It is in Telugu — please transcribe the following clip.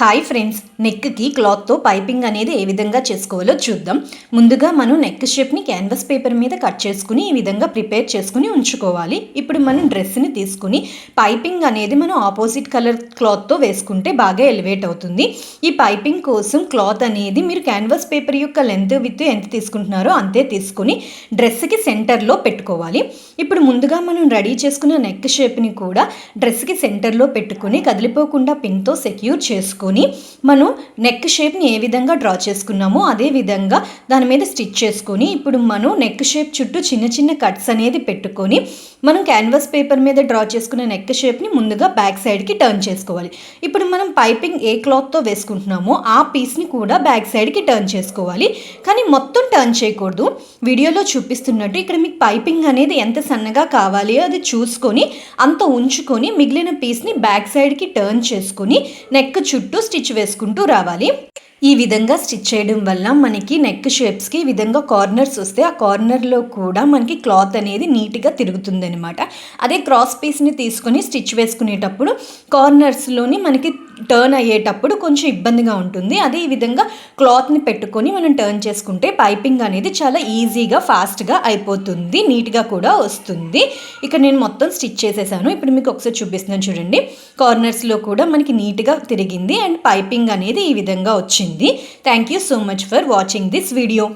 హాయ్ ఫ్రెండ్స్ నెక్కి క్లాత్తో పైపింగ్ అనేది ఏ విధంగా చేసుకోవాలో చూద్దాం. ముందుగా మనం నెక్ షేప్ని క్యాన్వాస్ పేపర్ మీద కట్ చేసుకుని ఈ విధంగా ప్రిపేర్ చేసుకుని ఉంచుకోవాలి. ఇప్పుడు మనం డ్రెస్ని తీసుకుని పైపింగ్ అనేది మనం ఆపోజిట్ కలర్ క్లాత్తో వేసుకుంటే బాగా ఎలివేట్ అవుతుంది. ఈ పైపింగ్ కోసం క్లాత్ అనేది మీరు క్యాన్వాస్ పేపర్ యొక్క లెంత్ విత్ ఎంత తీసుకుంటున్నారో అంతే తీసుకుని డ్రెస్కి సెంటర్లో పెట్టుకోవాలి. ఇప్పుడు ముందుగా మనం రెడీ చేసుకున్న నెక్ షేప్ని కూడా డ్రెస్కి సెంటర్లో పెట్టుకుని కదిలిపోకుండా పిన్తో సెక్యూర్ చేసుకొని మనం నెక్ షేప్ని ఏ విధంగా డ్రా చేసుకున్నామో అదే విధంగా దాని మీద స్టిచ్ చేసుకొని ఇప్పుడు మనం నెక్ షేప్ చుట్టూ చిన్న చిన్న కట్స్ అనేది పెట్టుకొని మనం క్యాన్వాస్ పేపర్ మీద డ్రా చేసుకున్న నెక్ షేప్ని ముందుగా బ్యాక్ సైడ్కి టర్న్ చేసుకోవాలి. ఇప్పుడు మనం పైపింగ్ ఏ క్లాత్తో వేసుకుంటున్నామో ఆ పీస్ని కూడా బ్యాక్ సైడ్కి టర్న్ చేసుకోవాలి. కానీ మొత్తం టర్న్ చేయకూడదు. వీడియోలో చూపిస్తున్నట్టు ఇక్కడ మీకు పైపింగ్ అనేది ఎంత సన్నగా కావాలి అది చూసుకొని అంత ఉంచుకొని మిగిలిన పీస్ని బ్యాక్ సైడ్కి టర్న్ చేసుకొని నెక్ చుట్టూ స్టిచ్ వేసుకుంటూ రావాలి. ఈ విధంగా స్టిచ్ చేయడం వల్ల మనకి నెక్ షేప్స్కి ఈ విధంగా కార్నర్స్ వస్తే ఆ కార్నర్లో కూడా మనకి క్లాత్ అనేది నీట్గా తిరుగుతుంది అనమాట అదే క్రాస్ పీస్ని తీసుకొని స్టిచ్ వేసుకునేటప్పుడు కార్నర్స్లోని మనకి టర్న్ అయ్యేటప్పుడు కొంచెం ఇబ్బందిగా ఉంటుంది. అదే ఈ విధంగా క్లాత్ని పెట్టుకొని మనం టర్న్ చేసుకుంటే పైపింగ్ అనేది చాలా ఈజీగా ఫాస్ట్గా అయిపోతుంది. నీట్గా కూడా వస్తుంది. ఇక్కడ నేను మొత్తం స్టిచ్ చేసేసాను. ఇప్పుడు మీకు ఒకసారి చూపిస్తున్నాను చూడండి. కార్నర్స్లో కూడా మనకి నీట్గా తిరిగింది. అండ్ పైపింగ్ అనేది ఈ విధంగా వచ్చింది. Thank you so much for watching this video